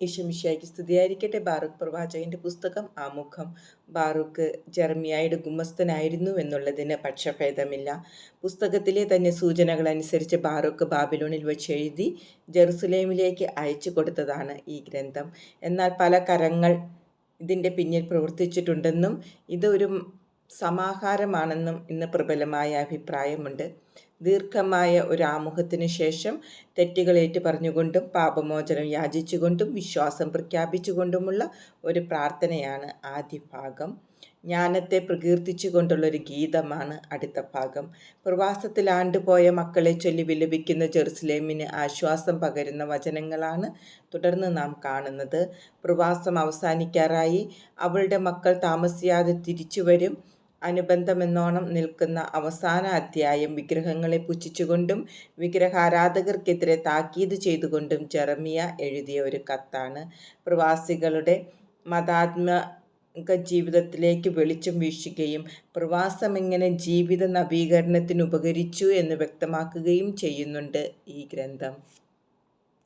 ഈശമിഷയ്ക്ക് സ്തുതിയായിരിക്കട്ടെ. ബാറൂഖ് പ്രവാചകന്റെ പുസ്തകം ആമുഖം. ബാറൂഖ് ജെർമിയായുടെ ഗുമസ്തനായിരുന്നു എന്നുള്ളതിന് പക്ഷഭേദമില്ല. പുസ്തകത്തിലെ തന്നെ സൂചനകൾ അനുസരിച്ച് ബാറൂഖ് ബാബിലോണിൽ വെച്ച് എഴുതി ജെറുസലേമിലേക്ക് അയച്ചു കൊടുത്തതാണ് ഈ ഗ്രന്ഥം. എന്നാൽ പല കരങ്ങൾ ഇതിന്റെ പിന്നിൽ പ്രവർത്തിച്ചിട്ടുണ്ടെന്നും ഇതൊരു സമാഹാരമാണെന്നും ഇന്ന് പ്രബലമായ അഭിപ്രായമുണ്ട്. ദീർഘമായ ഒരു ആമുഖത്തിന് ശേഷം തെറ്റുകൾ ഏറ്റുപറഞ്ഞുകൊണ്ടും പാപമോചനം യാചിച്ചുകൊണ്ടും വിശ്വാസം പ്രഖ്യാപിച്ചുകൊണ്ടുമുള്ള ഒരു പ്രാർത്ഥനയാണ് ആദ്യ ഭാഗം. ജ്ഞാനത്തെ പ്രകീർത്തിച്ചുകൊണ്ടുള്ള ഒരു ഗീതമാണ് അടുത്ത ഭാഗം. പ്രവാസത്തിൽ ആണ്ടുപോയ മക്കളെ ചൊല്ലി വിലപിക്കുന്ന ജെറുസലേമിന് ആശ്വാസം പകരുന്ന വചനങ്ങളാണ് തുടർന്ന് നാം കാണുന്നത്. പ്രവാസം അവസാനിക്കാറായി അവളുടെ മക്കൾ താമസിയാതെ തിരിച്ചു വരും അനുബന്ധമെന്നോണം നിൽക്കുന്ന അവസാന അധ്യായം വിഗ്രഹങ്ങളെ പുച്ഛിച്ചുകൊണ്ടും വിഗ്രഹാരാധകർക്കെതിരെ താക്കീത് ചെയ്തുകൊണ്ടും ജെറമിയ എഴുതിയ ഒരു കത്താണ്. പ്രവാസികളുടെ മതാത്മക ജീവിതത്തിലേക്ക് വെളിച്ചം വീശുകയും പ്രവാസം എങ്ങനെ ജീവിത നവീകരണത്തിന് ഉപകരിച്ചു എന്ന് വ്യക്തമാക്കുകയും ചെയ്യുന്നുണ്ട് ഈ ഗ്രന്ഥം.